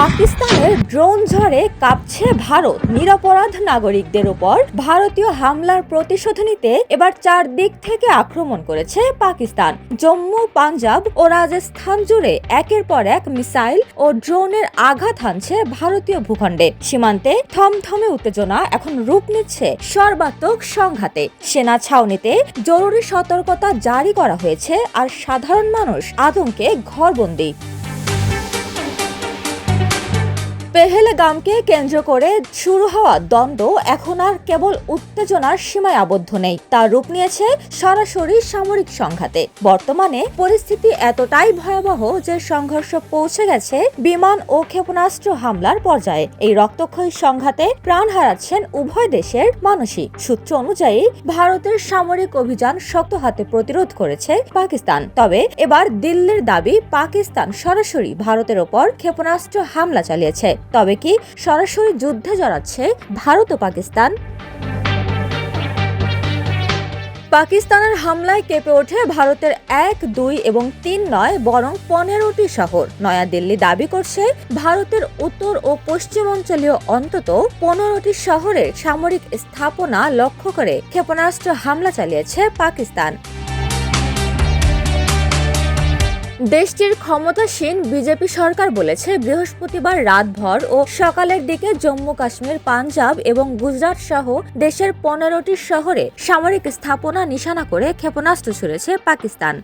পাকিস্তানের ড্রোন ঝড়ে কাঁপছে ভারত। নিরপরাধ নাগরিকদের উপর ভারতীয় হামলার প্রতিশোধ নিতে এবার চারদিক থেকে আক্রমণ করেছে পাকিস্তান। জম্মু, পাঞ্জাব ও রাজস্থান জুড়ে একের পর এক মিসাইল ও ড্রোনের আঘাত হানছে ভারতীয় ভূখণ্ডে। সীমান্তে থমথমে উত্তেজনা এখন রূপ নিচ্ছে সর্বাত্মক সংঘাতে। সেনা ছাউনিতে জরুরি সতর্কতা জারি করা হয়েছে আর সাধারণ মানুষ আতঙ্কে ঘরবন্দি। পেহেলগামকে কেন্দ্র করে শুরু হওয়া দ্বন্দ্ব এখন আর কেবল উত্তেজনার সীমায় আবদ্ধ নেই। তার রূপ নিয়েছে সরাসরি সামরিক সংঘাতে। বর্তমানে পরিস্থিতি এতটাই ভয়াবহ যে সংঘর্ষ পৌঁছে গেছে বিমান ও ক্ষেপণাস্ত্র হামলার পর্যায়ে। এই রক্তক্ষয়ী সংঘাতে প্রাণ হারাচ্ছেন উভয় দেশের মানুষই। সূত্র অনুযায়ী, ভারতের সামরিক অভিযান শক্ত হাতে প্রতিরোধ করেছে পাকিস্তান। তবে এবার দিল্লির দাবি, পাকিস্তান সরাসরি ভারতের ওপর ক্ষেপণাস্ত্র হামলা চালিয়েছে। তবে কি সরাসরি যুদ্ধে জড়াচ্ছে ভারত ও পাকিস্তান? পাকিস্তানের হামলায় কেঁপে ওঠে ভারতের এক, দুই এবং তিন নয়, বরং পনেরোটি শহর। নয়াদিল্লি দাবি করছে ভারতের উত্তর ও পশ্চিমাঞ্চলীয় অন্তত পনেরোটি শহরের সামরিক স্থাপনা লক্ষ্য করে ক্ষেপণাস্ত্র হামলা চালিয়েছে পাকিস্তান। দেশটির ক্ষমতাসীন বিজেপি সরকার বলেছে, বৃহস্পতিবার রাতভর ও সকালের দিকে জম্মু কাশ্মীর, পাঞ্জাব এবং গুজরাট সহ দেশের পনেরোটি শহরে সামরিক স্থাপনা নিশানা করে ক্ষেপণাস্ত্র ছুড়েছে পাকিস্তান।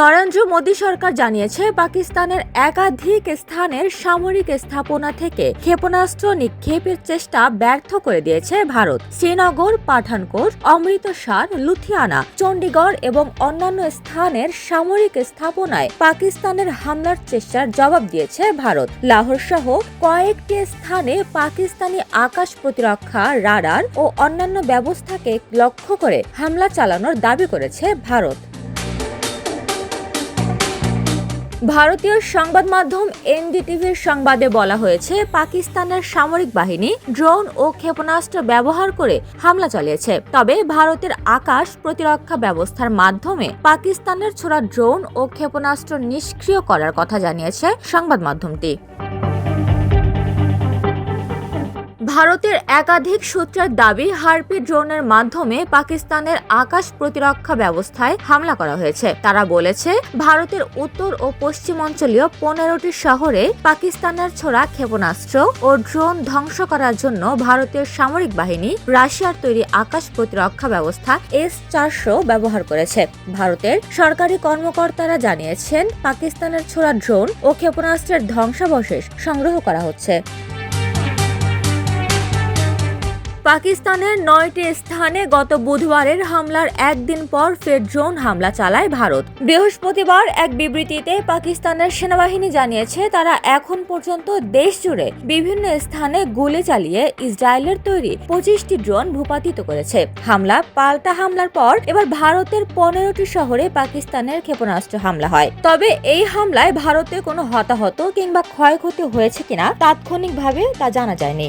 নরেন্দ্র মোদী সরকার জানিয়েছে, পাকিস্তানের একাধিক স্থানের সামরিক স্থাপনা থেকে ক্ষেপণাস্ত্র নিক্ষেপের চেষ্টা ব্যর্থ করে দিয়েছে ভারত। শ্রীনগর, পাঠানকোট, অমৃতসর লুথিয়ানা চণ্ডীগড় এবং অন্যান্য স্থানের সামরিক স্থাপনায় পাকিস্তানের হামলার চেষ্টার জবাব দিয়েছে ভারত। লাহোর সহ কয়েকটি স্থানে পাকিস্তানি আকাশ প্রতিরক্ষা রাডার ও অন্যান্য ব্যবস্থাকে লক্ষ্য করে হামলা চালানোর দাবি করেছে ভারত। ভারতীয় সংবাদ মাধ্যম এনডিটিভির সংবাদে বলা হয়েছে, পাকিস্তানের সামরিক বাহিনী ড্রোন ও ক্ষেপণাস্ত্র ব্যবহার করে হামলা চালিয়েছে। তবে ভারতের আকাশ প্রতিরক্ষা ব্যবস্থার মাধ্যমে পাকিস্তানের ছোড়া ড্রোন ও ক্ষেপণাস্ত্র নিষ্ক্রিয় করার কথা জানিয়েছে সংবাদ মাধ্যমটি। ভারতের একাধিক সূত্রের দাবি হারপি ড্রোনের মাধ্যমে পাকিস্তানের আকাশ প্রতিরক্ষা ব্যবস্থায় হামলা করা হয়েছে। তারা বলেছে, ভারতের উত্তর ও পশ্চিমাঞ্চলীয় পনেরোটি শহরে পাকিস্তানের ছোড়া ক্ষেপণাস্ত্র ও ড্রোন ধ্বংস করার জন্য ভারতীয় সামরিক বাহিনী রাশিয়ার তৈরি আকাশ প্রতিরক্ষা ব্যবস্থা এস চারশো ব্যবহার করেছে। ভারতের সরকারি কর্মকর্তারা জানিয়েছেন, পাকিস্তানের ছোড়া ড্রোন ও ক্ষেপণাস্ত্রের ধ্বংসাবশেষ সংগ্রহ করা হচ্ছে। পাকিস্তানের নয়টি স্থানে গত বুধবারের হামলার একদিন পর ফের ড্রোন হামলা চালায় ভারত। বৃহস্পতিবার এক বিবৃতিতে পাকিস্তানের সেনাবাহিনী জানিয়েছে, তারা এখন পর্যন্ত দেশ জুড়ে বিভিন্ন স্থানে গুলি চালিয়ে ইসরায়েলের তৈরি পঁচিশটি ড্রোন ভূপাতিত করেছে। হামলা, পাল্টা হামলার পর এবার ভারতের পনেরোটি শহরে পাকিস্তানের ক্ষেপণাস্ত্র হামলা হয়। তবে এই হামলায় ভারতে কোনো হতাহত কিংবা ক্ষয়ক্ষতি হয়েছে কিনা তাৎক্ষণিকভাবে তা জানা যায়নি।